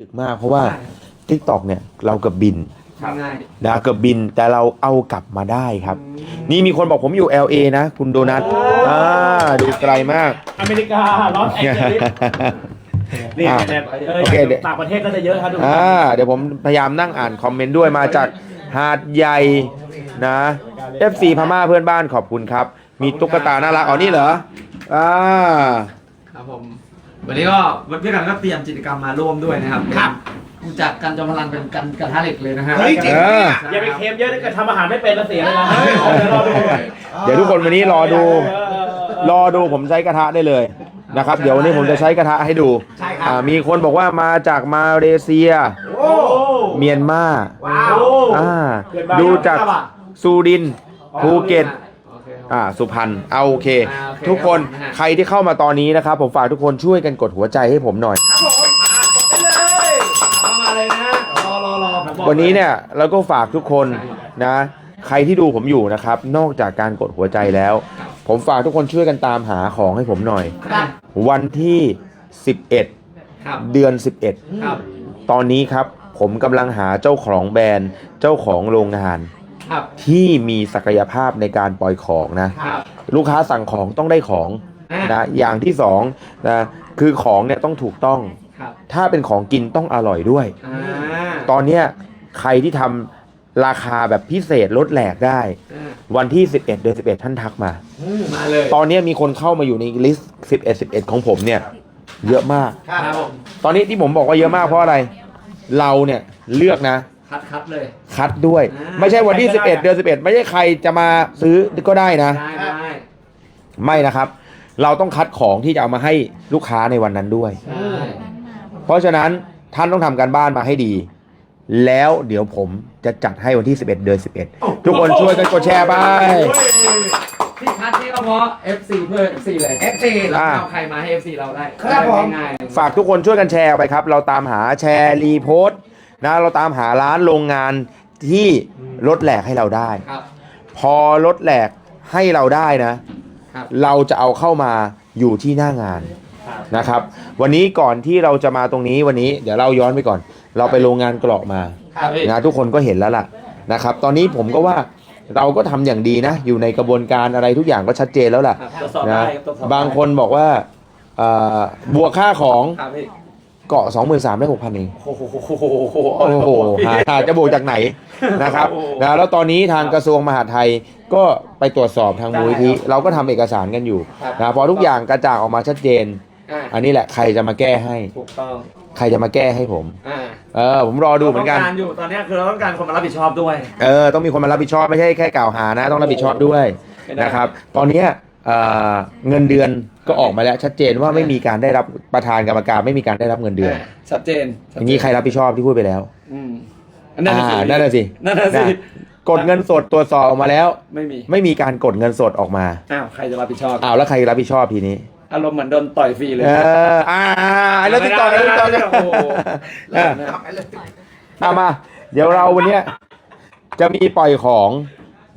ดึกมากเพราะว่า t ิ k t o k เนี่ยเราเกือบบินง่ายนะเกือบบินแต่เราเอากลับมาได้ครับ นี่มีคนบอกผมอยู่ LA นะ คุณโดนัทอ่าดูไกลมาก อเมริกาลอสแองเจลิสนี่อ่าเนี่ยเออโอเคเดี๋ยว ต่างประเทศก็จะเยอะครับทุกท่าอ่านเดี๋ยวผมพยายามนั่งอ่านคอมเมนต์ด้วยมาจากหาดใหญ่นะ FC พม่าเพื่อนบ้านขอบคุณครับ มีตุ๊กตาน่ารักอ๋อนี่เหรออ่าๆครับผม วันนี้ก็วันพี่กันก็เตรียมกิจกรรมมาร่วมด้วยนะครับครับจากกันจอมพลังเป็นกันกระทะเหล็กเลยนะฮะเฮ้ยจริงเอออย่าไปเค็มเยอะถ้าเกิดทำอาหารไม่เป็นแล้วเสียเลยนะเดี๋ยวรอดูเดี๋ยวทุกคนวันนี้รอดู เออเออเออ รอดูผมใช้กระทะได้เลยนะครับ เดี๋ยววันนี้ผมจะใช้กระทะให้ดูใช่ครับ อ่ามีคนบอกว่ามาจากมาเลเซีย โอ้เมียนมาว้าวโอ้อ่าเกินบ้าน ดูจากสุรินทร์ภูเก็ตโอเคครับอ่าสุพรรณเอาโอเค อ่าโอเคทุกคนครับนะฮะ ใครที่เข้ามาตอนนี้นะครับ ผมฝากทุกคนช่วยกันกดหัวใจให้ผมหน่อย ครับผมมากดได้เลยเข้ามาเลยนะฮะรอรอรอผมบอกวันนี้เนี่ยเราก็ฝากทุกคนนะ ใครที่ดูผมอยู่นะครับ นอกจากการกดหัวใจแล้ว ผมฝากทุกคนช่วยกันตามหาของให้ผมหน่อย ครับวันที่ 11 ครับเดือน ครับ11 ตอนนี้ครับ ผมกำลังหาเจ้าของแบรนด์เจ้าของโรงงาน ครับที่มีศักยภาพในการปล่อยของนะ ครับ ลูกค้าสั่งของต้องได้ของอ่านะอย่างที่สองนะคือของเนี่ยต้องถูกต้อง ครับถ้าเป็นของกินต้องอร่อยด้วย อ่าตอนเนี้ยใครที่ทำราคาแบบพิเศษลดแหลกได้ อ่าวันที่ 11 เดือน11 ท่านทักมามาเลยตอนเนี้ยมีคนเข้ามาอยู่ในลิสต์ 11 11 ของผมเนี่ยเยอะมาก ครับครับผมตอนนี้ที่ผมบอกว่าเยอะมากเพราะอะไร เราเนี่ยเลือกนะ คัดคัดเลย คัดด้วย อ่า ไม่ใช่วันที่11เดือน11 ไม่ใช่ใครจะมาซื้อก็ได้นะ ได้ได้ไม่นะครับ เราต้องคัดของที่จะเอามาให้ลูกค้าในวันนั้นด้วย ใช่ เพราะฉะนั้นท่านต้องทำการบ้านมาให้ดี แล้วเดี๋ยวผมจะจัดให้วันที่ 11 เดือน11 ทุกคนช่วยกันกดแชร์ไป ที่คัดที่ก็เพราะ FC เพื่อ FC เลย FC แล้วอ่า เอาใครมาให้ FC เราได้ครับผม ง่ายๆ ฝากทุกคนช่วยกันแชร์ไปครับ เราตามหาแชร์รีโพสต์ นะเราตามหาร้านโรงงานที่ลดแหลกให้เราได้ ครับ พอลดแหลกให้เราได้นะ ครับ เราจะเอาเข้ามาอยู่ที่หน้างานนะครับ วันนี้ก่อนที่เราจะมาตรงนี้วันนี้เดี๋ยวเราย้อนไปก่อน เราไปโรงงานกรอกมา ครับพี่นะทุกคนก็เห็นแล้วล่ะนะครับ ตอนนี้ผมก็ว่าเราก็ทำอย่างดีนะ อยู่ในกระบวนการอะไรทุกอย่างก็ชัดเจนแล้วล่ะครับตรวจสอบนะได้ตรวจสอบได้บางคนบอกว่าเอ่อบวกค่าของ ครับพี่ เกาะ 2 3 0 0 0ได้6,000เอง โอ้โหโอ้โหหาหาจะบวกจากไหนนะครับนะแล้วตอนนี้ทางกระทรวงมหาดไทยก็ไปตรวจสอบทางมูลนิธิเราก็ทำเอกสารกันอยู่ครับนะพอทุกอย่างกระจ่างออกมาชัดเจนอ่าอันนี้แหละใครจะมาแก้ให้ ถูกต้องใครจะมาแก้ให้ผม อ่าเออ ผมรอดูเหมือนกัน ราต้งารอยู่ตอนเนี้ยคือเราต้องการคนมารับผิดชอบด้วย เออต้องมีคนมารับผิดชอบไม่ใช่แค่กล่าวหานะ ต้องรับผิดชอบด้วยไม่ได้ นะครับ ตอนเนี้ยเอ่อเงินเดือน ก็ออกมาแล้วชัดเจนว่าไม่มีการได้รับประธานกรรมการไม่มีการได้รับเงินเดือนาชัดเจนอย่างนี้ใครรับผิดชอบที่พูดไปแล้วอืมนั่นน่ะสิอ่านั่นน่ะสินั่นน่ะสินะกดเงินสดตรวจสอบออกมาแล้ว ไม่มีไม่มีการกดเงินสดออกมาอ้าวใครจะรับผิดชอบอ้าวแล้วใครรับผิดชอบทีนี้อารมณ์เหมือนโดนต่อยฟรีเลยเอออ่าอ่าแล้วติดต่อแล้วติดต่อแล้วโอ้โหเออทำไปเลยเอามา เดี๋ยวเราวันเนี้ยจะมีปล่อยของ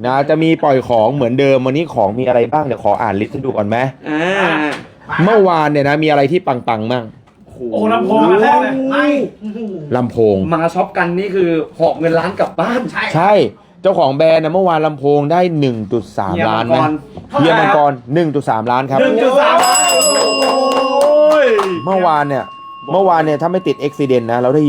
นะจะมีปล่อยของเหมือนเดิมวันนี้ของมีอะไรบ้างเดี๋ยวขออ่านลิสต์ให้ดูก่อนไหมอ่าเมื่อวานเนี่ยนะมีอะไรที่ปังๆมั่งโอ้ลำโพงอันแรกเลยไม่ลำโพงมาช็อปกันนี่คือหอบเงินล้านกลับบ้านใช่ใช่ เจ้าของแบรนด์นะเมื่อวานลำโพงได้ 1.3 ล้านนะเฮียมังกร1.3 ล้านครับหนึ่งจุดสามโอ้ยเมื่อวานเนี่ยเมื่อวานเนี่ยถ้าไม่ติดอุบิเหตุนะ เราได้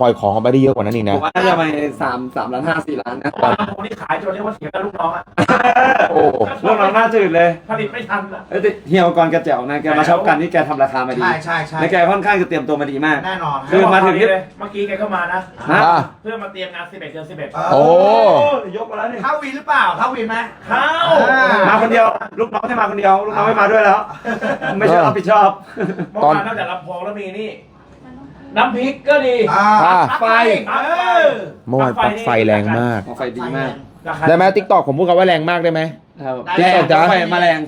ปล่อยของออกไปได้เยอะกว่านั้นอีกผนะ มว่าน่าจะไปสามสามล้านห้าสี่ล้านนะลำโพงนี่ขายจนเรียกว่าเสียกับลูกน้องอะโอ้ลูกน้องหน้าจืดเลยผลิตไม่ทันอะเอ้ยแต่เฮียมังกรแกแจ๋วนะแกมาช็อปกันนี่แกทำราคามาดีใช่ใช่ใช่และแกค่อนข้างจะเตรียมตัวมาดีมาก แน่นอนคือมาถึงนี่เลยเมื่อกี้แกก็มานะ ฮะ อะ เพื่อมาเตรียมงาน 11 เดือน 11โอ้ ยกมาแล้วนี่เข้าวินหรือเปล่าเข้าวินไหม เข้าอ่า มาคนเดียว ลูกน้องให้มาคนเดียว ลูกน้องไม่มาด้วยแล้ว ไม่ใช่รับผิดชอบ เมื่อวานนอกจากลำโพงแล้วมีนี่ น้ำพริกก็ดีอ่าอ่า ไฟเออเมื่อวานปลั๊กไฟแรงมาก ไฟดีมากราคาได้ไหมทิกตอกผมพูดคำว่าแรงมากได้ไหม ครับได้แรงจ้ะปลั๊กไฟมาแรง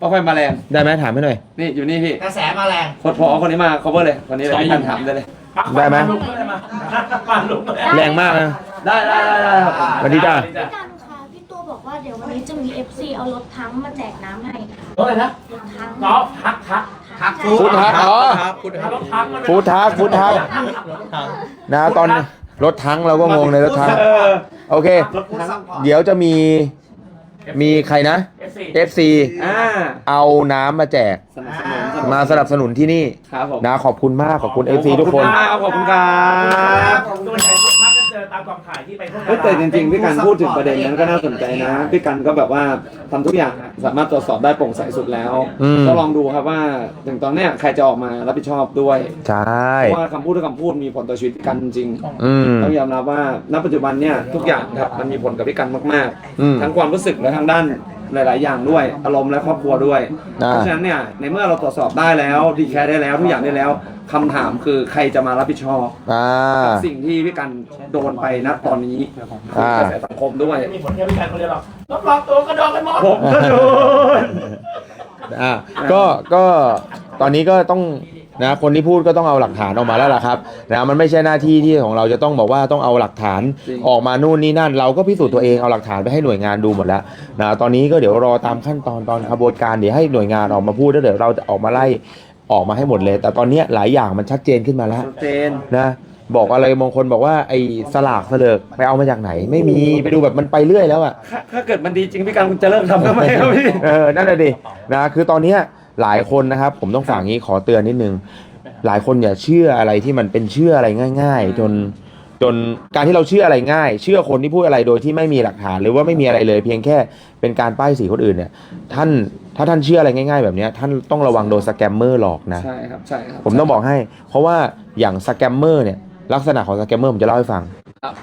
ปลั๊กไฟมาแรงได้ไหมถามให้หน่อย นี่อยู่นี่พี่กระแสมาแรงคนพอคนนี้มา cover เลยคนนี้เลยพี่ทันถามได้เลยได้ไหมาลุกเลยมามาลุกเลยแรงมากนะ ได้ได้ได้ได้ครับ สวัสดีจ้าพี่การคะพี่ตัวบอกว่าเดี๋ยววันนี้จะมี FC เอารถทั้งมาแจกน้ำให้ค่ะรถอะไรนะรถทั้ง กอล์ฟทักทัก ทัทักฟู้ดทักอ๋อรถทักมันฟู้ดทักฟู้ดทักนะตอนรถทั้งเราก็งงเลยรถทั้งโอเครถทักเดี๋ยวจะมีมีใครนะเอฟซี FC อ่าเอาน้ำมาแจกสนับสนุนมาสนับสนุนที่นี่ครับผมนะขอบคุณมากขอบคุณ FC ทุกคนขอบคุณครับ ตัวใหญ่รถทักก็เจอตามกองถ่ายที่ไปพวกเฮ้ยแต่จริงๆพี่กันพูดถึงประเด็นนั้นก็น่าสนใจนะพี่กันก็แบบว่าทำทุกอย่างสามารถตรวจสอบได้โปร่งใสสุดแล้วอืม ก็ลองดูครับว่าถึงตอนเนี้ยใครจะออกมารับผิดชอบด้วย ใช่ เพราะว่าคำพูดทุกคำพูดมีผลต่อชีวิตพี่กันจริงอืม ต้องยอมรับว่าณปัจจุบันเนี่ยทุกอย่างครับมันมีผลกับพี่กันมากอืม ๆ ทั้งความรู้สึกและทั้งด้าน หลาย ๆ อย่างด้วย อารมณ์และครอบครัวด้วย อ่า เพราะฉะนั้นเนี่ยในเมื่อเราตรวจสอบได้แล้วดีแคร์ได้แล้วทุกอย่างได้แล้วคำถามคือใครจะมารับผิดชอบอ่า กับสิ่งที่พี่กันโดนไปณตอนนี้อ่า กระแสสังคมด้วยไม่มีผลแค่พิการคนเดียวหรอกรับรองตัวก็โดนกันหมด ผมก็โดน อ่าก็ก็ตอนนี้ก็ต้อง นะคนที่พูดก็ต้องเอาหลักฐานออกมาแล้วล่ะครับนะมันไม่ใช่หน้าที่ที่ของเราจะต้องบอกว่าต้องเอาหลักฐานจริงออกมานู่นนี่นั่น เราก็พิสูจน์ตัวเองเอาหลักฐานไปให้หน่วยงานดูหมดแล้วนะตอนนี้ก็เดี๋ยวรอตามขั้นตอนตอนขบวนการเดี๋ยวให้หน่วยงานออกมาพูดแล้วเดี๋ยวเราจะออกมาไล่ออกมาให้หมดเลย แต่ตอนเนี้ยหลายอย่างมันชัดเจนขึ้นมาแล้วชัดเจนนะบอกอะไรบางคนบอกว่าไอ้สลากเสลิกไปเอามาจากไหน ไม่มีไปดูแบบมันไปเรื่อยแล้วอะถ้าถ้าเกิดมันดีจริงพี่กันคุณจะเลิกทำทำไมครับพี่เออนั่นแหละดินะคือตอนเนี้ย หลายคนนะครับ ผมต้องฝากงี้ขอเตือนนิดนึง หลายคนอย่าเชื่ออะไรที่มันเป็นเชื่ออะไรง่าย ๆ จนจนการที่เราเชื่ออะไรง่าย เชื่อคนที่พูดอะไรโดยที่ไม่มีหลักฐานหรือว่าไม่มีอะไรเลย เพียงแค่เป็นการป้ายสีคนอื่นเนี่ย ท่านถ้าท่านเชื่ออะไรง่าย ๆ แบบเนี้ยท่านต้องระวังโดนสแกมเมอร์หลอกนะใช่ครับใช่ครับผมต้องบอกให้ เพราะว่าอย่างสแกมเมอร์เนี่ยลักษณะของสแกมเมอร์ผมจะเล่าให้ฟังครับ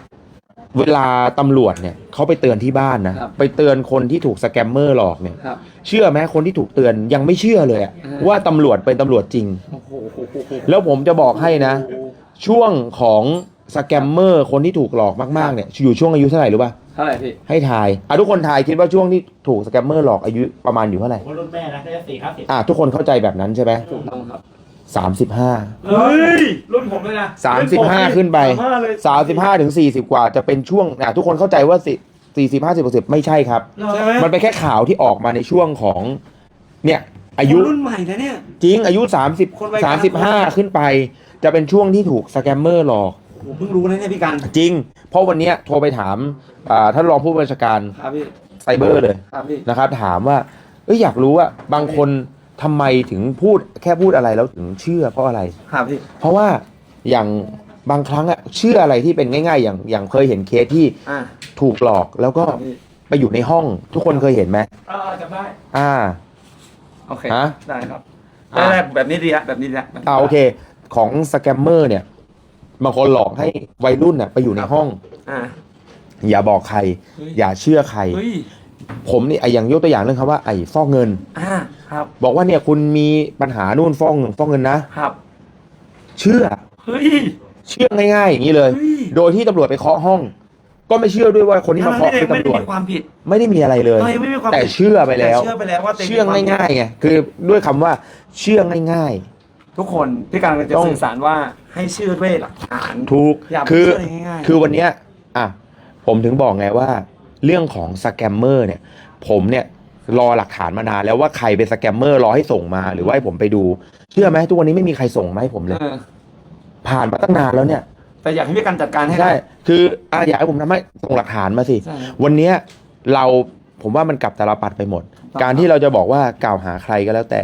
เวลาตำรวจเนี่ยเขาไปเตือนที่บ้านนะครับไปเตือนคนที่ถูกสแกมเมอร์หลอกเนี่ย ครับ เชื่อไหมคนที่ถูกเตือนยังไม่เชื่อเลยอะอ่า ว่าตำรวจเป็นตำรวจจริง โอ้โหโหโหโหแล้วผมจะบอกให้นะ ช่วงของสแกมเมอร์คนที่ถูกหลอกมากๆเนี่ยอยู่ช่วงอายุเท่าไหร่รู้ป่ะเท่าไหร่พี่ให้ทายอะทุกคนทายคิดว่าช่วงที่ถูกสแกมเมอร์หลอกอายุประมาณอยู่เท่าไหร่ ผมรุ่นแม่นะก็จะสี่ห้าสิบอะทุกคนเข้าใจแบบนั้นใช่ไหมถูกต้องครับ สามสิบห้าเฮ้ยรุ่นผมเลยนะสามสิบห้าขึ้นไปสามสิบห้าถึงสี่สิบกว่าจะเป็นช่วงอะทุกคนเข้าใจว่าสิสี่สิบห้าสิบสิบไม่ใช่ครับใช่ไหมมันเป็นแค่ข่าวที่ออกมาในช่วงของ เนี่ย อายุคนรุ่นใหม่นะเนี่ยจริงอายุ30คนวัยกลางคน35ขึ้นไป จะเป็นช่วงที่ถูกสแกมเมอร์หลอกผมเพิ่งรู้นะเนี่ยพี่กันจริง เพราะวันเนี้ยโทรไปถามอ่าท่านรองผู้บัญชาการครับพี่ไซเบอร์เลยครับพี่นะครับ ถามว่าเอ้ยอยากรู้ว่าบางคน ทำไมถึงพูดแค่พูดอะไรแล้วถึงเชื่อเพราะอะไร ครับพี่ เพราะว่าอย่างบางครั้งอะเชื่ออะไรที่เป็นง่าย ๆ อย่างอย่างเคยเห็นเคสที่อ่าถูกหลอกแล้วก็ครับพี่ไปอยู่ในห้อง ทุกคนเคยเห็นไหมเออจำได้ อ่า โอเค ฮะได้ครับอะ ได้ๆแบบนี้ดีฮะ แบบนี้ดีฮะอ่าโอเค ของสแกมเมอร์เนี่ยบางคนหลอกให้วัยรุ่นน่ะไปอยู่ในห้อง อ่า อย่าบอกใคร เฮ้ย อย่าเชื่อใคร เฮ้ย ผมนี่ไอ้อย่างยกตัวอย่างเรื่องคำว่าไอ้ฟอกเงิน อ่า ครับ บอกว่าเนี่ยคุณมีปัญหานู่นฟอกเงินฟอกเงินนะครับ เชื่อ เฮ้ย เชื่อง่ายๆอย่างนี้เลย เฮ้ย โดยที่ตำรวจไปเคาะห้อง ก็ไม่เชื่อด้วยว่าคนที่มาเคาะเป็นไม่ได้ตำรวจ มีความผิดไม่ได้มีอะไรเลยไม่ไม่มีความผิดแต่เชื่อไปแล้ว ต่เชื่อไปแล้วว่าตัวเชื่อมีความผิดง่ายๆไงคือด้วยคำว่าเชื่อง่ายทุกคนพี่การจะต้องสื่อสารว่าให้เชื่อด้วยหลักฐาน ๆ ถูกอย่าไปคือเชื่ออะไรง่ายๆ คือวันเนี้ยอะผมถึงบอกไงว่า เรื่องของสแกมเมอร์เนี่ย ผมเนี่ย รอหลักฐานมานานแล้วว่าใครเป็นสแกมเมอร์รอให้ส่งมาหรือว่าให้ผมไปดู เชื่อไหมทุกวันนี้ไม่มีใครส่งมาให้ผมเลย เออผ่านมาตั้งนานแล้วเนี่ย แต่อยากให้พี่การจัดการให้ใช่ได้คืออะอยากให้ผมทำให้ส่งหลักฐานมาสิ ใช่ครับวันเนี้ยเราผมว่ามันกลับตาลปัดไปหมด ครับการที่เราจะบอกว่ากล่าวหาใครก็แล้วแต่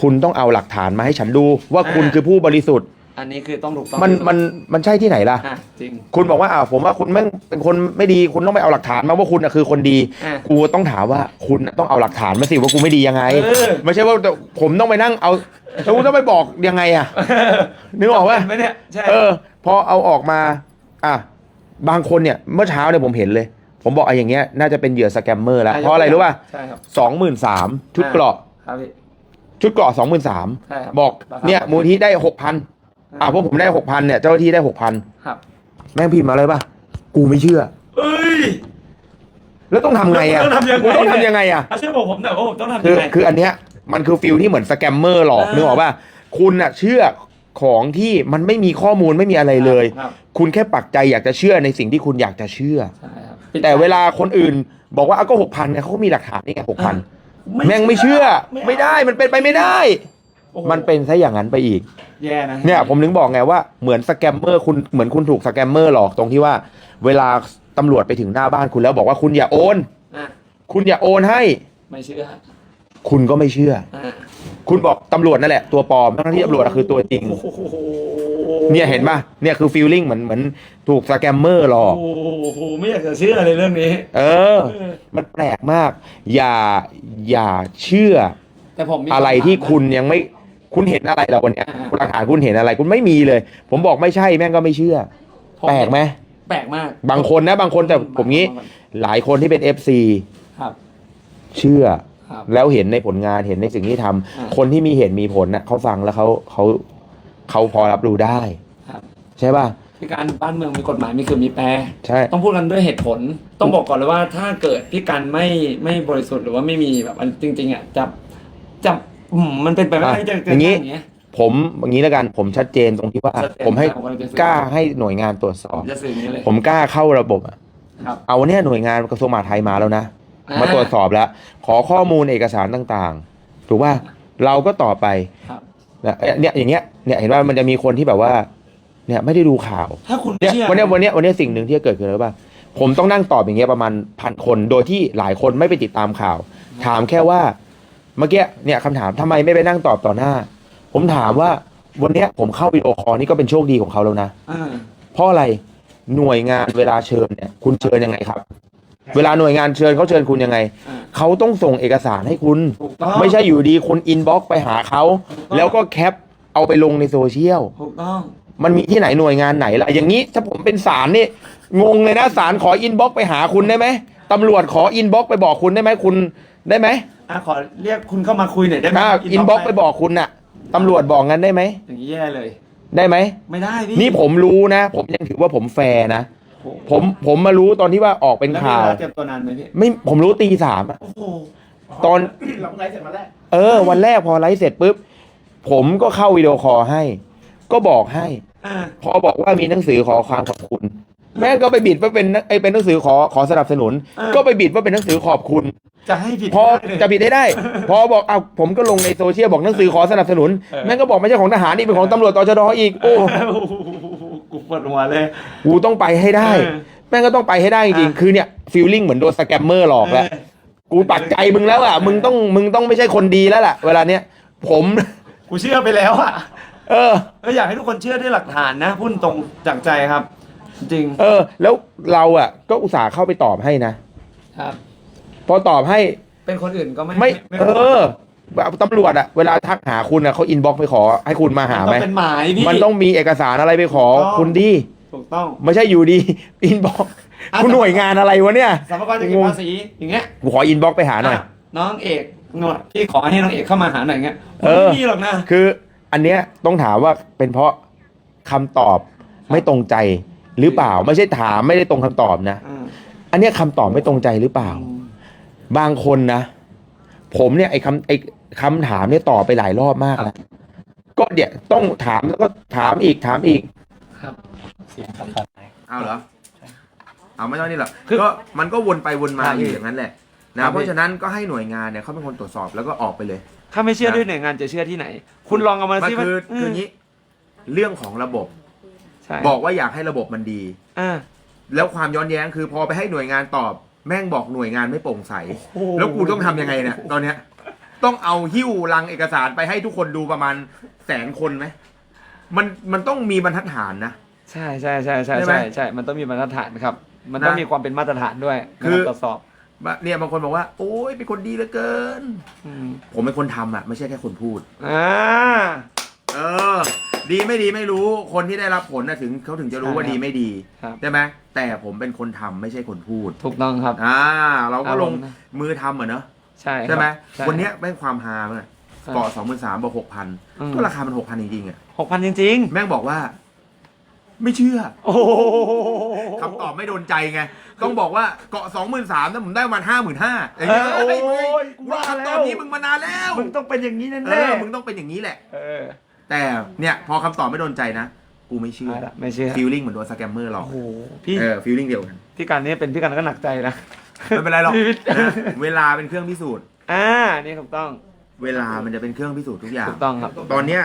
คุณต้องเอาหลักฐานมาให้ฉันดู ว่าอ่า คุณคือผู้บริสุทธิ์ อันนี้คือต้องถูกต้องมันมันมันใช่ที่ไหนล่ะ อะจริง คุณบอกว่าอ้าวผมว่าคุณแม่งเป็นคนไม่ดีคุณต้องไปเอาหลักฐานมาว่าคุณน่ะคือคนดี อะกูต้องถามว่าคุณน่ะต้องเอาหลักฐานมาสิว่ากูไม่ดียังไง เออ ไม่ใช่ว่าผมต้องไปนั่งเอาแล้วกูต้องไปบอกยังไงอะ นึกออกปะเห็นไหมเนี่ยใช่ เออพอเอาออกมา อะ บางคนเนี่ยเมื่อเช้าเนี่ยผมเห็นเลย ผมบอกไอ้อย่างเงี้ยน่าจะเป็นเหยื่อสแกมเมอร์แล้วเพราะอะไรรู้ป่ะใช่ครับสองหมื่นสามชุดเกราะ ครับพี่ ชุดเกราะสองหมื่นสามใช่ครับบอกราคาเนี่ยมูลที่ได้หกพัน อะพวกผมได้หกพันเนี่ย เจ้าหน้าที่ได้หกพันครับ แม่งพิมพ์มาเลยป่ะ กูไม่เชื่อ เอ้ย แล้วต้องทำไงอะต้องทำยังไงกูต้องทำยังไงอะอะช่วยบอกผมหน่อยว่าผมต้องทำคืยัองไงคืออันเนี้ยมันคือฟิลที่เหมือนสแกมเมอร์หลอกอ่านึนึกออกป่ะคุณอะเชื่อของที่มันไม่มีข้อมูลไม่มีอะไรเลย ครับคุณแค่ปักใจอยากจะเชื่อในสิ่งที่คุณอยากจะเชื่อ ใช่ครับแต่เวลาคนอื่น บอกว่าเอาก็หกพันไงเขาก็มีหลักฐานนี่ไงหกพันแม่งไม่เชื่อ ไม่ได้มันเป็นไปไม่ได้ โอ้โห มันเป็นซะอย่างนั้นไปอีก แย่นะเนี่ยผมถึงบอกไงว่าเหมือนสแกมเมอร์คุณเหมือนคุณถูกสแกมเมอร์หลอกตรงที่ว่าเวลาตำรวจไปถึงหน้าบ้านคุณแล้วบอกว่าคุณอย่าโอน อะคุณอย่าโอนให้ ไม่เชื่อคุณก็ไม่เชื่อ อะคุณบอกตำรวจนั่นแหละตัวปลอมทั้งที่ตำรวจอะคือตัวจริง โอ้โหเนี่ยเห็นป่ะเนี่ยคือฟีลลิ่งเหมือนเหมือนถูกสแกมเมอร์หลอก โอ้โหไม่อยากจะเชื่อเลยเรื่องนี้ เออมันแปลกมาก อย่าอย่าเชื่อแต่ผมมีอะไรที่คุณยังไม่ คุณเห็นอะไรเราวันเนี้ยอ่าคุณหลักฐานคุณเห็นอะไร คุณไม่มีเลย ผมบอกไม่ใช่แม่งก็ไม่เชื่อผมแปลกไหมแปลกมากบางคนนะ บางคนแต่ผมงี้ หลายคนที่เป็น FC ครับเชื่อ ครับ แล้วเห็นในผลงานเห็นในสิ่งที่ทำอ่าคนที่มีเหตุมีผลน่ะเขาฟังแล้วเขาเขาเขาพอรับรู้ได้ครับ ใช่ป่ะที่การบ้านเมืองมีกฎหมายมีคือมีแปร ใช่ ต้องพูดกันด้วยเหตุผล ต้องบอกก่อนเลยว่าถ้าเกิดพี่กันไม่ไม่บริสุทธิ์หรือว่าไม่มีแบบอันจริงๆอะจะจะ อืมมันเป็นไปไม่ได้อะจะอย่างนี้นี้อย่างเงี้ย ผมอย่างนี้แล้วกันผมชัดเจนตรงที่ว่า ชัดเจนผมให้ผมกำลังจะสื่อ กล้าให้หน่วยงานตรวจสอบจะสื่ออย่างนี้เลย ผมกล้าเข้าระบบอะครับเอาเนี่ยหน่วยงานกระทรวงมหาดไทยมาแล้วนะ อ่ามมาตรวจสอบแล้ว ขอข้อมูลเอกสารต่างๆ ถูกป่ะเราก็ต่อบไปครับ นะเนี่ยอย่างเงี้ยเนี่ยเห็นว่ามันจะมีคนที่แบบว่า เนี่ยไม่ได้ดูข่าว ถ้าคุณเนี่ยเชื่อวันเนี้ยวันเนี้ยวันเนี้ยสิ่งหนึ่งที่จะเกิดขึ้นแล้วป่ะผมต้องนั่งตอบอย่างเงี้ยประมาณพันคน โดยที่หลายคนไม่ไปติดตามข่าว ถามแค่ว่า เมื่อกี้เนี่ยคำถามทำไมไม่ไปนั่งตอบต่อหน้า ผมถามว่าวันเนี้ยผมเข้าวิดีโอคอลนี่ก็เป็นโชคดีของเขาแล้วนะ อ่าเพราะอะไรหน่วยงานเวลาเชิญเนี่ย คุณเชิญยังไงครับ เวลาหน่วยงานเชิญเขาเชิญคุณยังไง อ่าเขาต้องส่งเอกสารให้คุณ ถูกต้องไม่ใช่อยู่ดีคุณอินบ็อกไปหาเขาถูกต้องแล้วก็แคปเอาไปลงในโซเชียล ถูกต้อง มันมีที่ไหนหน่วยงานไหนล่ะ อย่างนี้ถ้าผมเป็นศาลนี่งงเลยนะศาลขออินบ็อกไปหาคุณได้ไหมตำรวจขออินบ็อกไปบอกคุณได้ไหมคุณได้ไหม อะขอเรียกคุณเข้ามาคุยหน่อยได้ไหมถ้าอินบ็อกไปบอกคุณน่ะตำรวจบอกงั้นได้ไหม อย่างนี้แย่เลย ได้ไหม ไม่ได้พี่นี่ผมรู้นะ ผมยังถือว่าผมแฟร์นะโอ้โหผมผมมารู้ตอนที่ว่าออกเป็นแล้วมีข่าวเวลาเตรียมตัวนานไหมพี่ไม่ผมรู้ตีสามอะ โอ้โหตอน เราไลฟ์เสร็จมาแล้วเออ วันแรกพอไลฟ์เสร็จปุ๊บ ผมก็เข้าวิดีโอคอลให้ ก็บอกให้ อ่าพอบอกว่ามีหนังสือขอความขอบคุณ แม่ก็ไปบิดว่าเป็นไอยเป็นหนังสือขอขอสนับสนุน ก็ไปบิดว่าเป็นหนังสือขอบคุณ จะให้ผิดพอไม่ได้เลย จะบิดได้ได้ พอบอกอ้าวผมก็ลงในโซเชียลบอกหนังสือขอสนับสนุนเออ แม่งก็บอกไม่ใช่ของทหารนี่เป็นของตำรวจตชดอีกโอ้กูปวดหัวเลย กูต้องไปให้ได้ เออแม่งก็ต้องไปให้ได้จริงอะ ๆคือเนี่ยฟีลลิ่งเหมือนโดนสแกมเมอร์หลอกแล้วเออกูปักใจมึงแล้วอะมึงต้องมึงต้องไม่ใช่คนดีแล้วล่ะ เวลาเนี้ยผม กูเชื่อไปแล้วอะเออ ก็อยากให้ทุกคนเชื่อด้วยหลักฐานนะพูดตรงจากใจครับ จริงเออ แล้วเราอะ ก็อุตส่าห์เข้าไปตอบให้นะ ครับพ อตอบให้เป็นคนอื่นก็ไม่ไม่ไม่เออแบบตำรวจอะเวลาทักหาคุณอะเขาอินบ็อกไปขอให้คุณมาหามันไหต้มองเป็นหมายพี่มันต้องมีเอกสารอะไรไปขอถูกต้องคุณดีถูกต้องไม่ใช่อยู่ดีอินบ็อกอะคุณหน่วยงานอะไรวะเนี่ยสรรพากรจะเก็บภาษีอย่างเงี้ยกูขออินบ็อกไปหาหน่อยะน้องเอกหนวดพี่ขอให้น้องเอกเข้ามาหาหน่อยเงี้ยเออไม่มีหรอกนะคือ อันเนี้ยต้องถามว่าเป็นเพราะคำตอบไม่ตรงใจหรือเปล่า ไม่ใช่ถามไม่ได้ตรงคำตอบนะอ่าอันเนี้ยคำตอบไม่ตรงใจหรือเปล่า บางคนนะ ผมเนี่ยไอ้คำไอ้คำถามเนี่ยตอบไปหลายรอบมากแล้วก็เดี๋ยวต้องถามแล้วก็ถามอีกถามอีกครับเอาเหรอเอาไม่ต้องนี่หรอกคือก็มันก็วนไปวนมาอยู่อย่างนั้นแหละครันะบเพราะฉะนั้นก็ให้หน่วยงานเนี่ยเขาเป็นคนตรวจสอบแล้วก็ออกไปเลย ถ้าไม่เชื่อนะด้วยหน่วยงานจะเชื่อที่ไหน คุณลองเอามามันสิคือมคืออย่างนี้ เรื่องของระบบ ใช่บอกว่าอยากให้ระบบมันดี อ่า แล้วความย้อนแย้งคือพอไปให้หน่วยงานตอบ แม่งบอกหน่วยงานไม่โปร่งใสแล้วกูต้องทำยังไงเนี่ยตอนเนี้ย ต้องเอาหิ้วลังเอกสารไปให้ทุกคนดูประมาณแสนคนไหมมันมันต้องมีบรรทัดฐานนะ ใช่ใช่ใช่ใช่ใช่ไหมใช่ใช่มันต้องมีมาตรฐานครับ มันต้องนะมีความเป็นมาตรฐานด้วยในคือ การตรวจสอบเนี่ยบางคนบอกว่า โอ้ยเป็นคนดีเหลือเกิน อืมผมเป็นคนทำอะ ไม่ใช่แค่คนพูด อ่า เออ ดีไม่ดีไม่รู้คนที่ได้รับผลนะถึงเขาถึงจะรู้ว่าใช่ครับดีไม่ดีครับ ใช่ไหมแต่ผมเป็นคนทำไม่ใช่คนพูดถูกต้องครับ อ่า เราก็ลงอารมณ์นะมือทำเหมือนเนอะใช่ครับใช่ไหมใช่วันเนี้ยแม่งความฮาเมื่อเกาะสองหมื่นสามบอกหกพันอืมก็ราคามันหกพันจริงๆอะหกพันจริง แม่งบอกว่า ไม่เชื่อๆ โอ้โหคำตอบไม่โดนใจไงต้องบอกว่าเกาะสองหมื่นสามแต่ผมได้ประมาณห้าหมื่นห้าอย่างเงี้ยเออเฮ้ยโอ้ยกูรอคำตอบนี้มึงมานานแล้วมึงต้องเป็นอย่างนี้แน่เอแน่อมึงต้องเป็นอย่างนี้แหละ เออ แต่เนี่ยพอคำตอบไม่โดนใจนะ กูไม่เชื่อเอาละไม่เชื่อฟีลลิ่งเหมือนโดนสแกมเมอร์หลอกโอ้โหพี่เออฟีลลิ่งเดียวกันพี่การนี่เป็นพี่การก็หนักใจนะไม่เป็นไรหรอกชีวิตนะเวลาเป็นเครื่องพิสูจน์อ่านี่ถูกต้อง เวลามันจะเป็นเครื่องพิสูจน์ทุกอย่างถูกต้องครับตอนเนี้ย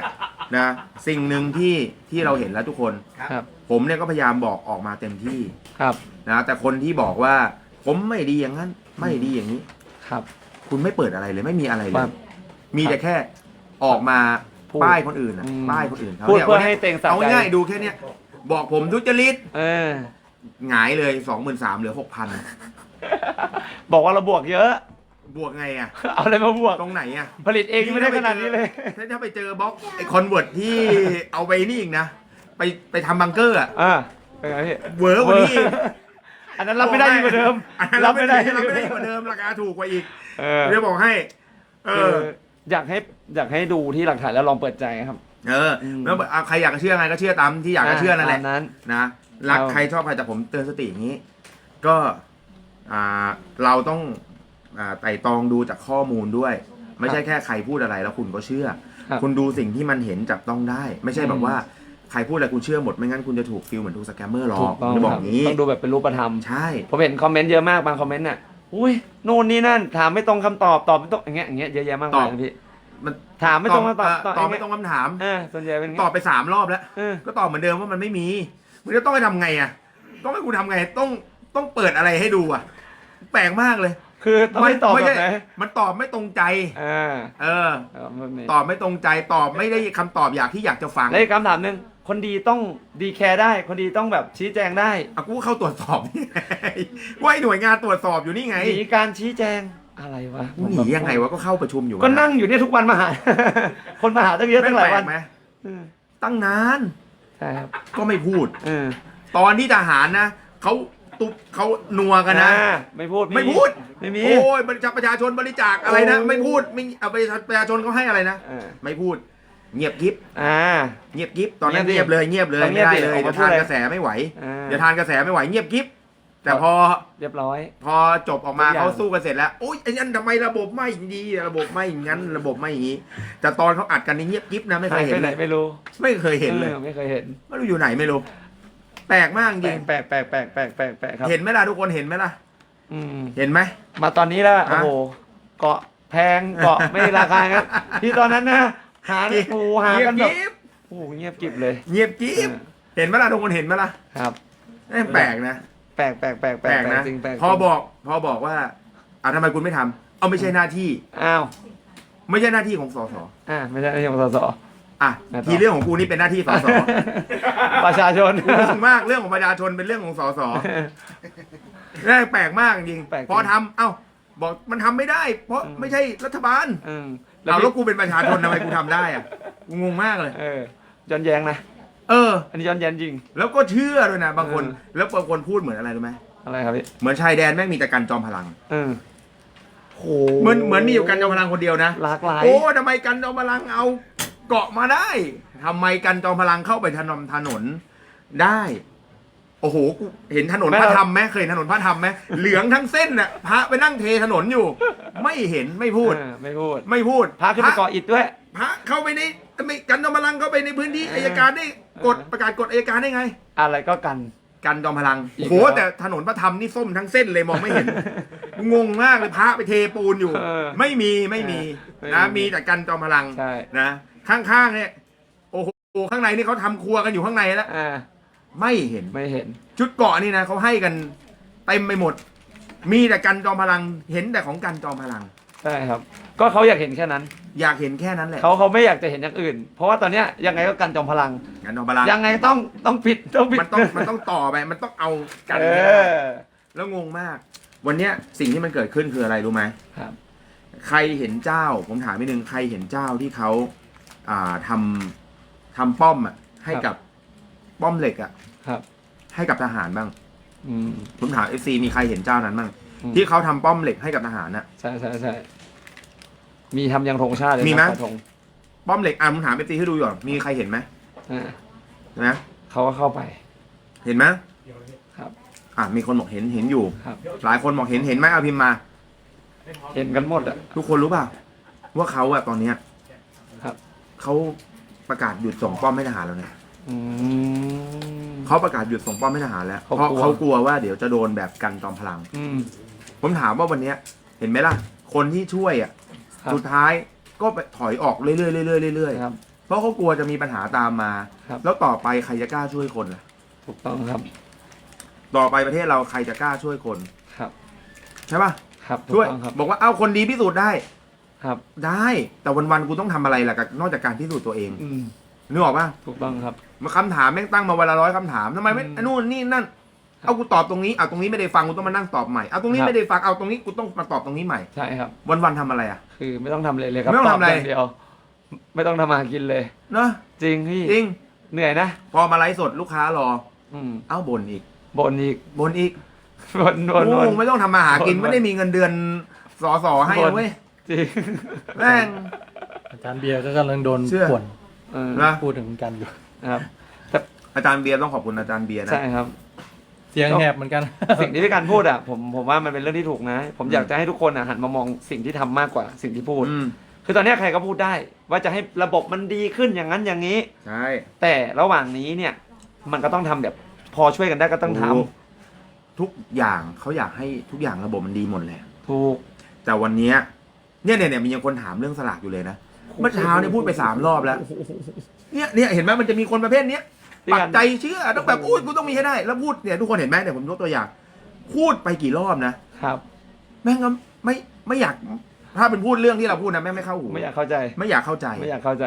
นะ สิ่งหนึ่งที่ที่เราเห็นแล้วทุกคน ครับ ผมเนี่ยก็พยายามบอกออกมาเต็มที่ครับนะแต่คนที่บอกว่า ผมไม่ดีอย่างนั้น ไม่ดีอย่างนี้ ครับ คุณไม่เปิดอะไรเลยไม่มีอะไรเลครัยบ มีแต่แค่ออกมา พูด ป้ายคนอื่นนะอืมป้ายคนอื่นเขาพูดนี่ยเพื่อวันนี้ยให้เต็งสะใจ เอาง่ายๆดูแค่เนี้ยบอกผมทุจริตเออ หงายเลยสองหมื่นสามเหลือหกพันบอกว่าเราบวกเยอะ บวกไงอะ เอาอะไรมาบวก ตรงไหนอะผลิตเองไม่ได้ขนาดนี้เลย ถ้าถ้าไปเจอบล็อกไอคอนเวิร์ตที่เอาไปนี่อีกนะ ไปไปทำบังเกอร์อะอ่าเป็นไงพี่เวอร์กว่านี้อีกอันนั้นรับไม่ได้ยิ่งกว่าเดิม อันนั้นรับไม่ได้รับไม่ได้กว่าเดิมราคาถูกกว่าอีก เออ เดี๋ยวบอกให้ เอคือออ ยากให้อยากให้ดูที่หลักฐานแล้วลองเปิดใจครับ เอออืมแล้วเอาใครอยากจะเชื่อไงก็เชื่อตามที่อยากจะเชื่อนั่นแหละตามนั้น นะรักเอาใครชอบใครแต่ผมเตือนสติอย่างนี้ ก็อ่าเราต้องอ่าไต่ตรองดูจากข้อมูลด้วย ไม่ใช่แค่ใครพูดอะไรแล้วคุณก็เชื่อ ครับคุณดูสิ่งที่มันเห็นจับต้องได้ ไม่ใช่แบอืบม ว่าใครพูดอะไรคุณเชื่อหมดไม่งั้นคุณจะถูกฟิลเหมือนถูกสแกมเมอร์หลอถูกกต้องผมจะบอคกรับอย่างนี้ต้องดูแบบเป็นรูปธรรม ใช่ ผมเห็นคอมเมนต์เยอะมากบางคอมเมนต์น่ะ อุ้ยโน่นนี่นั่น ถามไม่ตรงคำตอบตอบไม่ตรงอย่างเงี้ยอย่างเงี้ยเยอะแยะมากตมาอยบ นะพี่ มันถามไม่ตรงคำตอบเตอบไม่ตรงคำถาม เออส่วนใหญ่เป็นอย่างตเงี้อยบไปสามรอบแล้ว เออก็ตอบเหมือนเดิมว่ามันไม่มีมึงจะต้องไปทำไงอะ ต้องให้กูทำไง ต้องต้องเปิดอะไรให้ดูอะ แปลกมากเลยคือต้องไม่ตอบไม่แบใช่บไหนมันตอบไม่ตรงใจอ่าเออเอาแบบนี้ตอบไม่ตรงใจ ตอบไม่ได้คำตอบอยากที่อยากจะฟัง แล้วอีกคำถามหนึ่ง คนดีต้องดีแคร์ได้ คนดีต้องแบบชี้แจงได้อะกูก็เข้าตรวจสอบนี่ไงว่าไอ้หน่วยงานตรวจสอบอยู่นี่ไงหนีการชี้แจงอะไรวะกูหนียังไงวะก็เข้าประชุมอยู่ก็นั่งอยู่เนี่ยทุกวันมาหา คนมาหาตั้งเยอะไม่ตั้งหแปลายลวันกไหมอืมตั้งนานใช่ครับก็ไม่พูด เออตอนที่ทหารนะเขาตุบเขานัวกันนะ อ่าไม่พูดไม่พูด ไม่มี โอ้ยบริจาคประชาชนบริจาคอะไรนะ โอ้ ไม่พูดไม่เอาประชาประชาชนเขาให้อะไรนะ เออ ไม่พูด เงียบกิฟอ่า เงียบกิฟตอนนั้นเงีเงียยบบดิเลยเงียบเลยต้องเงีไม่ยบได้ดิเลยออกเดี๋มายวทานพูดเลย กระแสไม่ไหวอ่าเดี๋ยวทานกระแสไม่ไหวเงียบกิฟแต่พอเรียบร้อย พอจบออกมาทุกอย่าง เขาสู้กันเสร็จแล้วโอ้ยไอ้นั่นทำไมระบบไม่ดีระบบไม่อย่างนั้นระบบไม่อย่างนี้แต่ตอนเขาอัดกันนี่เงียบกิฟนะไม่เคยเห็ไปนไหนเลยไม่รู้ไม่เคยเห็นเลย ออไม่เคยเห็นไม่รู้อยู่ไหนไม่รู้แปลกมากจแปลริงกแปลกแปลกแปลกแปลกแปลกแปลกครับเห็นไหมล่ะทุกคนเห็นไหมล่ะ อืม เห็นไหม มาตอนนี้แล้วฮะโอ้โหเกาะแพงเกาะไม่ราคาครับ ที่ตอนนั้นนะ หาเงียบโอ้โหหากันแบบเงียบโอ้โหเงียบกริบเลย เงียบกิฟเออเห็นไหมล่ะทุกคนเห็นไหมล่ะครับเอ้ยแปลกนะ แปลกแปลกแปลกแปลกนะจริงแปลกพอบอก พอบอกว่าอะทำไมคุณไม่ทำเอาไม่ใช่หน้าที่ อ้าวไม่ใช่หน้าที่ของสสอ่าไม่ใช่ไม่ใช่ของสสอะไงต่อทีเรื่องของกูนี่เป็นหน้าที่สสประชาชนกูงงมากเรื่องของประชาชนเป็นเรื่องของสสแรกแปลกมากจริงแปลกจริงพอทำเอ้าบอกมันทำไม่ได้ เพราะอืมไม่ใช่รัฐบาล อืมเอาพี่ แล้วกูเป็นประชาชนทำไมกูทำได้อะกูงงมากเลย เออย้อนแย้งนะ เออ อันนี้ย้อนแย้งจริง แล้วก็เชื่อด้วยนะบางคน เออ แล้วบางคนพูดเหมือนอะไรรู้ไหมอะไรครับพี่เหมือนชายแดนแม่งมีแต่กันจอมพลังเออโหเหมือนเหมือนมีอยู่กันจอมพลังคนเดียวนะหลากหลาย โอ้ทำไมกันจอมพลังเอาเกาะมาได้ทำไมกันจอมพลังเข้าไปถนนถนนได้ โอ้โหกูเห็นถนนไม่พระเราธรรมไหมเคยเห็นถนนพระธรรมไหมเหลืองทั้งเส้นน่ะพระไปนั่งเทถนนอยู่ ไม่เห็นไม่พูด เออไม่พูดไม่พูดพาขึ้นไปเกาะอิฐด้วย พระเข้าไปในทำไมกันจอมพลังเข้าไปในพื้นที่เออ อายการได้กฎประกาศกฎอายการได้ไง อะไรก็กัน กันจอมพลังอีกโอ้โหแล้ว แต่ถนนพระธรรมนี่ส้มทั้งเส้นเลยมองไม่เห็น งงมากเลยพระไปเทปูนอยู่ เออไม่มีไม่มีเออนะไม่มี มีแต่กันจอมพลังใช่นะข้างๆเนี่ยโอ้โหข้างในนี่เขาทำครัวกันอยู่ข้างในแล้ว อ่า ไม่เห็น ไม่เห็น ชุดเกาะนี่นะเขาให้กันเต็มไปหมด มีแต่กันจอมพลังเห็นแต่ของกันจอมพลัง ใช่ครับ ก็เขาอยากเห็นแค่นั้น อยากเห็นแค่นั้นแหละเขาเขาไม่อยากจะเห็นอย่างอื่น เพราะว่าตอนเนี้ยยังไงก็กันจอมพลัง กันจอมพลังยังไงต้องต้องปิดต้องปิดมันต้องมันต้องต่อไปมันต้องเอากันเอให้ได้อแล้วงงมาก วันเนี้ยสิ่งที่มันเกิดขึ้นคืออะไรรู้ไหมครับ ใครเห็นเจ้าผมถามนิดนึงใครเห็นเจ้าที่เขาอ่าทำทำป้อมอะให้กับ ป้อมเหล็กอะครับ ให้กับทหารบ้าง อืม ผมถามเอฟซีมีใครเห็นเจ้านั้นบ้างอืม ที่เขาทำป้อมเหล็กให้กับทหารน่ะ ใช่ใช่ใช่มีทำยังธงชาติเลยมีไหมนะธงป้อมเหล็กอะผมถามเอฟซีให้ดูก่อนมีใครเห็นไหมอ่าเห็นไหมเขาก็เข้าไป เห็นไหมครับ อะมีคนบอกเห็นเห็นอยู่ ครับ หลายคนบอกเห็นเห็นไหมเอาพิมพ์มา เห็นกันหมดอะ ทุกคนรู้เปล่าว่าเขาอะตอนเนี้ยครับ เขาประกาศหยุดส่งป้อมให้ทหารแล้วเนี่ย อืม เขาประกาศหยุดส่งป้อมให้ทหารแล้วเขาเพราะกลัว เขากลัวว่าเดี๋ยวจะโดนแบบกันจอมพลัง อืม ผมถามว่าวันเนี้ยเห็นไหมล่ะ คนที่ช่วยอะครับ สุดท้ายก็ไปถอยออกเรื่อยๆเรื่อยๆเรื่อยครับ ๆเพราะเขากลัวจะมีปัญหาตามมา ครับ แล้วต่อไปใครจะกล้าช่วยคนล่ะ ถูกต้องครับ ต่อไปประเทศเราใครจะกล้าช่วยคนครับ ใช่ป่ะครับถูช่กวยต้องครับ บอกว่าเอาคนดีพิสูจน์ได้ ครับ ได้ แต่วันๆกูต้องทำอะไรล่ะกับนอกจากการพิสูจน์ตัวเองอืม นึกออกป่ะถูกต้องครับ มาคำถามแม่งตั้งมาวันละร้อยคำถามทำไมไม่อืมไอ้นู่นนี่นั่น เอากูตอบตรงนี้เอาตรงนี้ไม่ได้ฟังกูต้องมานั่งตอบใหม่เอาตรงนี้ครับ ไม่ได้ฟังเอาตรงนี้กูต้องมาตอบตรงนี้ใหม่ ใช่ครับ วันๆทำอะไรอะ คือไม่ต้องทำอะไรเลยครับไม่ต้องทำอะไรบย่างเดียว ไม่ต้องทำมาหากินเลย เนอะจริงพี่จริงเหนื่อยนะพอมาไลฟ์สดลูกค้ารอ อืมเอ้าบ่นอีกบนอีกบ่นอีกบนบนบโอ้นไม่ต้องทำมาหากินบ่น ไม่ได้มีเงินเดือนสอสอให้บ่นนะเว้ยจริงแม่ง อาจารย์เบียร์ก็กำลังโดนเชื่อ ป่วนเออนะ พูดถึงกันอยู่ ครับ อาจารย์เบียร์ต้องขอบคุณอาจารย์เบียร์นะ ใช่ครับ เสียงแหบเหมือนกัน สิ่งที่พี่การพูดอะผมผมว่ามันเป็นเรื่องที่ถูกนะ ผมอยากจะให้ทุกคนอะหันมามองสิ่งที่ทำมากกว่าสิ่งที่พูด อืมคือตอนเนี้ยใครก็พูดได้ ว่าจะให้ระบบมันดีขึ้นอย่างนั้นอย่างนี้ ใช่ แต่ระหว่างนี้เนี่ยมันก็ต้องทำแบบพอช่วยกันได้ก็ต้องทำถูก ทุกอย่างเขาอยากให้ทุกอย่างระบบมันดีหมดแหละ ถูก แต่วันเนี้ยเนี่ยเนี่ยเนี่ยมียังคนถามเรื่องสลากอยู่เลยนะ เมื่อเช้าเนี่ยพูดไปสามรอบแล้ว เนี่ยเนี่ยเห็นไหมมันจะมีคนประเภทเนี้ยพี่ปักักนใจเชื่อต้องแบบอุ้ยกูต้องมีให้ได้ แล้วพูดเนี่ยทุกคนเห็นไหมเนี่ยผมยกตัวอย่าง พูดไปกี่รอบนะครับ แม่งก็ไม่ไม่อยาก ถ้าเป็นพูดเรื่องที่เราพูดนะแม่งไม่เข้าหูไม่อยากเข้าใจ ไม่อยากเข้าใจ ไม่อยากเข้าใจ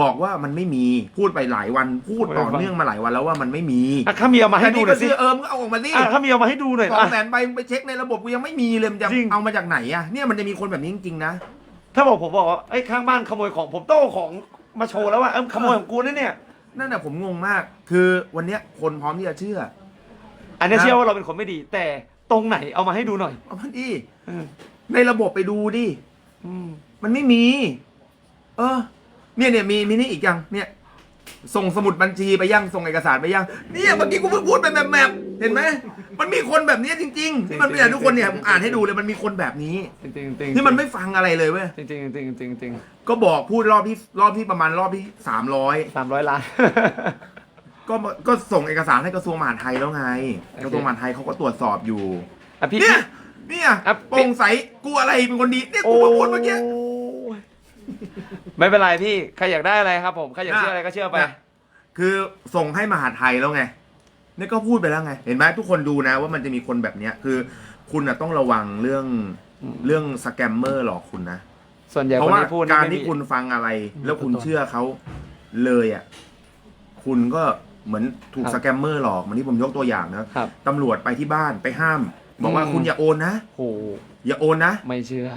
บอกว่ามันไม่มีพูดไปหลายวันพูดต่อเนื่องมาหลายวันแล้วว่ามันไม่มีอะข้ามีเอามาให้แต่ดูนี่หน่ก็อยสิเชื่อเออมึงเอาออกมาดิอะข้ามีเอามาให้ดูหน่อยสองอะ แสนใบไปเช็คในระบบกูยังไม่มีเลยมันจะจริง เอามาจากไหนอะเนี่ยมันจะมีคนแบบนี้จริงๆนะ ถ้าบอกผมบอกว่าไอ้ยข้างบ้านขโมยของผมต้องเอาของ มาโชว์แล้วว่าเออขโมยของกูนะเนี่ย นั่นแหะผมงงมาก คือวันเนี้ยคนพร้อมที่จะเชื่อ อันนี้นะเชื่อว่าเราเป็นคนไม่ดี แต่ตรงไหนเอามาให้ดูหน่อยเอามันดิเออในระบบไปดูดิ อืมมันไม่มี เออ เนี่ยเนี่ยมีมีนี่อีกยัง เนี่ย ส่งสมุดบัญชีไปยัง ส่งเอกสารไปยัง เนี่ยเมื่อกี้กูเพิ่งพูดไปแบบแบบๆ เห็นไหมมันมีคนแบบนี้จริงๆที่มันไม่อยากทุกคนเนี่ยผมอ่านให้ดูเลยมันมีคนแบบนี้จริงจริงจริงที่มันไม่ฟังอะไรเลยเว้ยจริงจริงจริงจริงจริงก็บอกพูดรอบที่รอบที่ประมาณรอบที่สามร้อยสามร้อยล้านก็มาก็ส่งเอกสารให้กระทรวงมหาดไทยแล้วไงโอเคกระทรวงมหาดไทยเขาก็ตรวจสอบอยู่อะพี่เนี่ยเนี่ยอะโปร่งใสกูอะไรเป็นคนดีเนี่ยโอ้กูมาพูดเมื่อกี้ยไม่เป็นไรพี่ใครอยากได้อะไรครับ ผมใครอยากเชื่ออะไรก็เชื่อไปน่ะคือส่งให้มหาดไทยแล้วไง นี่ก็พูดไปแล้วไง เห็นไหมทุกคนดูนะว่ามันจะมีคนแบบเนี้ยคือ คุณน่ะต้องระวังเรื่องอืมเรื่องสแกมเมอร์หลอกคุณนะ ส่วนใหญ่เพคนราะว่าที่พูดนี่การไม่ที่มีคุณฟังอะไร แล้วคุณตัวตนเชื่อเขาเลยอะคุณก็เหมือนถูกครับ สแกมเมอร์หลอกเหมือนที่ผมยกตัวอย่างนะครับ ตำรวจไปที่บ้านไปห้าม บอกว่าอืม คุณอย่าโอนนะโอ้โหอย่าโอนนะ ไม่เชื่อ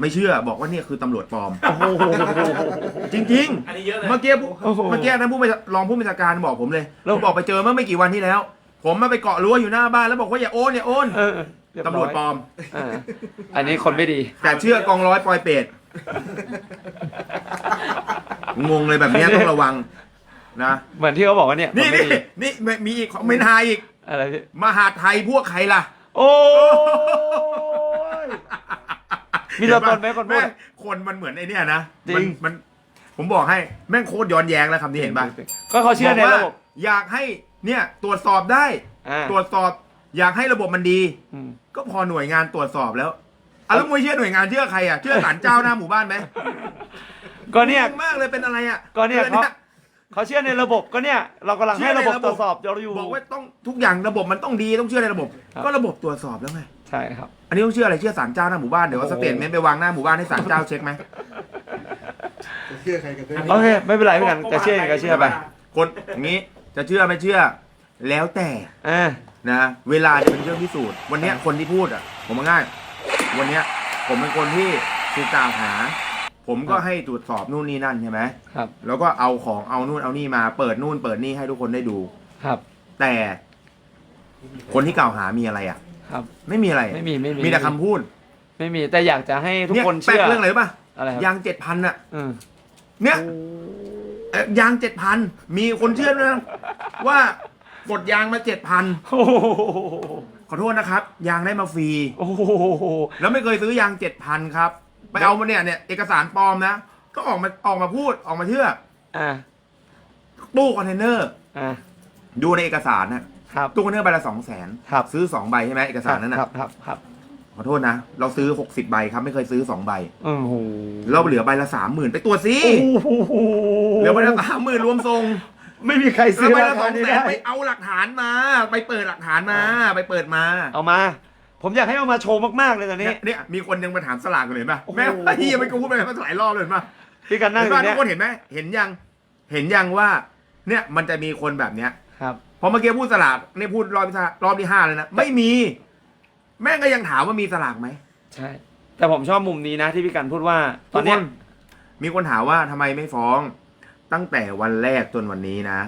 ไม่เชื่อบอกว่าเนี่ยคือตำรวจปลอมโอ้โหจริงอันนี้เยอะเลยๆเมื่อกี้ผู้โอ้โหเมื่อกี้นะผู้บัญชารองผู้บัญชาการบอกผมเลยแล้วผมบอกไปเจอเมื่อไม่กี่วันที่แล้ว ผมมาไปเกาะรั้วอยู่หน้าบ้านแล้วบอกว่าอย่าโอนอย่าโอนเออเยบตำรวจปลอยอมอ่าอันนี้คนไม่ดี แต่เชื่อกองร้อยปลอยเป็ดงงเลยแบบเนี้ยต้องระวังนะเหมือนที่เขาบอกว่าเนี่ยนี่คนไม่นี่ดีนี่มีอีกคอมเมนต์ไฮอีก อะไรพี่มหาดไทยพวกใครล่ะ โอ้ย มีตัวตนไหมคนพูด แงคนมันเหมือนไอ้เนี่ยนะจริมันงมัน ผมบอกให้แม่งโคตรย้อนแย้งแล้วคำที่เห็นป่ะก็เขาเชื่อในบกว่าระบบอยากให้เนี่ยตรวจสอบได้ อ่าตรวจสอบอยากให้ระบบมันดี อืมก็พอหน่วยงานตรวจสอบแล้วอะแล้วมึงไม่เชื่อหน่วยงานเชื่อใครอะเชื่อศาลเจ้าหน้าหมู่บ้านไหมก็เนี่ย งงมากเลยเป็นอะไรอะก็เนี่ยออเขา เขาเชื่อในระบบก็เนี่ย เรากำลังให้ระบบตรวจสอบเราอยู่ บอกว่าต้องทุกอย่างระบบมันต้องดีต้องเชื่อในระบบ ครับ ก็ระบบตรวจสอบแล้วไงใช่ครับ อันนี้ต้องเชื่ออะไรเชื่อศาลเจ้าหน้าหมู่บ้านเดี๋ยวว่าโอ้สโห เตทเมนต์ไปวางหน้าหมู่บ้านให้ศาลเจ้าเช็คไหมเชื่อใครกันได้โอเค ไม่เป็นไรพี่กันจะเชื่อยังไงก็เชื่อไปคนอย่างนี้จะเชื่อไม่เชื่อ แล้วแต่อ่านะเวลาจะเป็นเครื่องพิสูจน์วันเนี้ยคนที่พูดอะผมว่าง่าย วันเนี้ยผมเป็นคนที่ถูกกล่าวหา ผมก็ให้ตรวจสอบนู่นนี่นั่นใช่ไหมครับ แล้วก็เอาของเอานู่นเอานี่มาเปิดนู่นเปิดนี่ให้ทุกคนได้ดู ครับ แต่คนที่กล่าวหามีอะไรอะ ครับ ไม่มีอะไรไม่มีไม่มีมีแต่คำพูดไม่มีแต่อยากจะให้ทุกเนี่ยคนแปลเชื่กอเรื่องอะไรรู้ป่ะอะไรครับยางเจ็ดพันอะ อืมเนี่ยเอ่อยางเจ็ดพันมีคนเชื่อด้วยนะว่ากดยางมาเจ็ดพันโอ้โหขอโทษนะครับ ยางได้มาฟรี โอ้โหแล้วไม่เคยซื้อยางเจ็ดพันครับ ไปเอามาเนี่ยเนี่ยเอกสารปลอมนะ ก็ออกมาออกมาพูดออกมาเชื่ออ่าตู้คอนเทนเนอร์อ่าดูในเอกสารนะครับตู้คอนเทนเนอร์ใบละสองแสนครับซื้อสองใบใช่ไหมเอกสารนั้นครันะบครับครับขอโทษนะ เราซื้อ60ใบครับไม่เคยซื้อ2ใบโอ้โหเราเหลือใบละสามหมื่นไปตรวจสิโอ้โหเหลือใบละสามหมื่นรวมทรงไม่มีใครแล้ซื้วอใบราละสคาองนี้แสนได้ไปเอาหลักฐานมา ไปเปิดหลักฐานมา ไปเปิดมา เอามา ผมอยากให้เอามาโชว์มากๆเลยตอนนี้ เนี่ยเนี่ยมีคนยังมาถามสลากกันเลยป่ะโอ้โห แม่เฮียไม่กูพูดไปมาหลายรอบเลยเห็นป่ะพี่กันนั่งเห็อนป่ะยู่ทุเนี่ยกคนเห็นไหมเห็นยัง เห็นยังว่า เนี่ยมันจะมีคนแบบเนี้ยครับ พอเมื่อกี้พูดสลากนี่พูดรอบที่ห้ารอบที่ห้าเลยนะไม่มี แม่งก็ยังถามว่ามีสลากไหมใช่ แต่ผมชอบมุมนี้นะที่พี่กันพูดว่า ตอนเนี้ยทุกคมีคนถามว่าทำไมไม่ฟ้อง ตั้งแต่วันแรกจนวันนี้นะ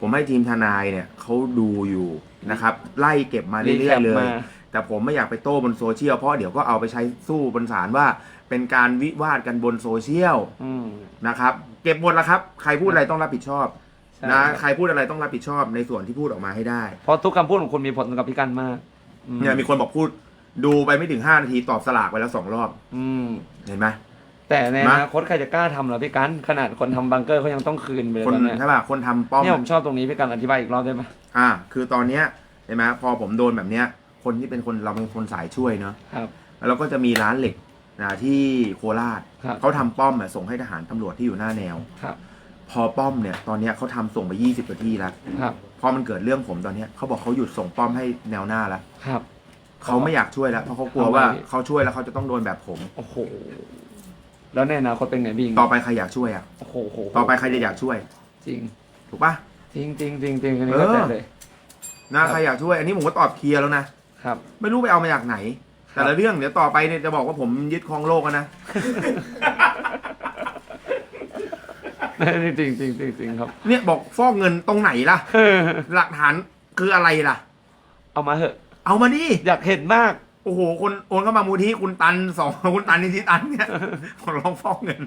ผมให้ทีมทนายเนี่ยเขาดูอยู่นะครับ ไล่เก็บมาเรื่อยๆเลย มา แต่ผมไม่อยากไปโต้บนโซเชียลเพราะเดี๋ยวก็เอาไปใช้สู้บนศาลว่า เป็นการวิวาทกันบนโซเชียลอืม นะครับ เก็บหมดแล้วครับ ใครพูดอะไรต้องรับผิดชอบใช่ นะใครพูดอะไรต้องรับผิดชอบในส่วนที่พูดออกมาให้ได้ เพราะทุกคำพูดของคุณมีผลกับพี่กันมากอืมเนี่ยมีคนบอกพูดดูไปไม่ถึง 5 นาทีตอบสลากไปแล้วสองรอบ อืม เห็นไหม แต่ในอมา นาคตใครจะกล้าทำเหรอพี่กันขนาดคนทำบังเกอร์เขายังต้องคืนไปเลยคนตอนเนี้ยใช่ป่ะคนทำป้อมเนี่ยผมชอบตรงนี้พี่กันอธิบายอีกรอบได้ไหมอ่า คือตอนเนี้ยเห็นไหมพอผมโดนแบบเนี้ย คนที่เป็นคนเราเป็นคนสายช่วยเนาะครับ แล้วก็จะมีร้านเหล็กนะที่โคราชครับ เขาทำป้อมอะส่งให้ทหารตำรวจที่อยู่หน้าแนว ครับพอป้อมเนี่ยตอนเนี้ยเขาทำส่งไป 20กว่าที่แล้วครับพอมันเกิดเรื่องผมตอนเนี้ยเขาบอกเขาหยุดส่งป้อมให้แนวหน้าแล้วครับ เขาไม่อยากช่วยแล้วเพราะเขากลัวทำไมว่าเขาช่วยแล้วเขาจะต้องโดนแบบผม โอ้โห แล้วในอนาคตเป็นไงพี่ต่อไปใครอยากช่วยอะโอ้โหโหต่อไปใครจะอยากช่วย จริง ถูกปะ จริงจริงจริงจริงอันนี้เออเข้าใจเลย นะครับใครอยากช่วย อันนี้ผมก็ตอบเคลียร์แล้วนะ ครับ ไม่รู้ไปเอามาจากไหน แต่ละเรื่องเดี๋ยวต่อไปเนี่ยจะบอกว่าผมยึดครองโลกแล้วนะจริงจริงจริงจริงจริงครับเนี่ยบอกฟอกเงินตรงไหนล่ะ หลักฐานคืออะไรล่ะ เอามาเถอะ เอามาดิอยากเห็นมาก โอ้โห คนโอนเข้ามามูลที่คุณตันสองคุณตันนิติตันเนี่ยขอร้องฟอกเงิน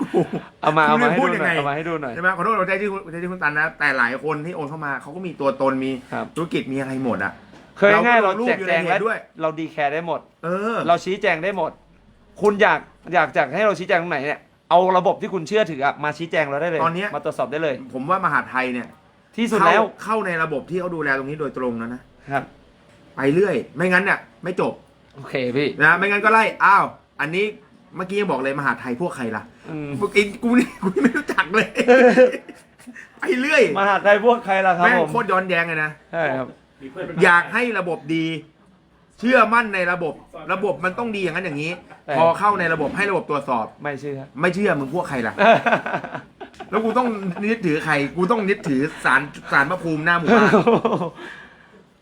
กูเอามาเอามาให้พูดูดหยังน่อยไงเอามาให้ดูหน่อยใช่ไหมขอโทษเราใจที่คุณใจที่คุณตันนะแต่หลายคนที่โอนเข้ามาเขาก็มีตัวตนมีครับธุรกิจมีอะไรหมดอะ เคยง่ายๆเราเราก็ลงรูปแจกอยู่แจงในเพจและด้วย เราดีแคร์ได้หมด เออ เราชี้แจงได้หมด คุณอยากอยากจากให้เราชี้แจงตรงไหนเนี่ย เอาระบบที่คุณเชื่อถืออะมาชี้แจงเราได้เลย ตอนเนี้ย มาตรวจสอบได้เลย ผมว่ามหาดไทยเนี่ยที่สุดเข้าแล้วเข้าในระบบที่เขาดูแลตรงนี้โดยตรงแล้วนะครับ ไปเรื่อย ไม่งั้นเนี่ยไม่จบโอเคพี่นะไม่งั้นก็ไล่อ้าวอันนี้เมื่อกี้ยังบอกเลยมหาดไทยพวกใครล่ะอืมพวกอินกูนี่กูไม่รู้จักเลย ไปเรื่อยมหาไทยพวกใครล่ะครับแม่งผมโคตรย้อนแย้งเลยนะ ใช่ครับ มีเพื่อนเป็นอยากให้ระบบดี เชื่อมั่นในระบบ ระบบมันต้องดีอย่างนั้นอย่างนี้ แต่ พอเข้าในระบบให้ระบบตรวจสอบ ไม่เชื่อ ไม่เชื่อมึงพวกใครล่ะ แล้วกูต้องยึดถือใคร กูต้องยึดถือสารสารพระภูมิหน้าหมู่บ้าน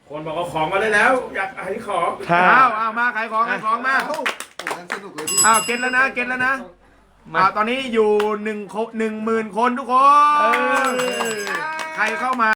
คนบอกว่าของมาได้แล้ว อยากให้ของ ถ้าอ้าวอ้าวมาขายของขายของมาโอ้โหงั้นสนุกเลยพี่ อ้าวเก็ตแล้วนะเก็ตแล้วนะมาอ่าตอนนี้อยู่หนึ่งหนึ่งหมื่นคนทุกคนเออ ใครเข้ามา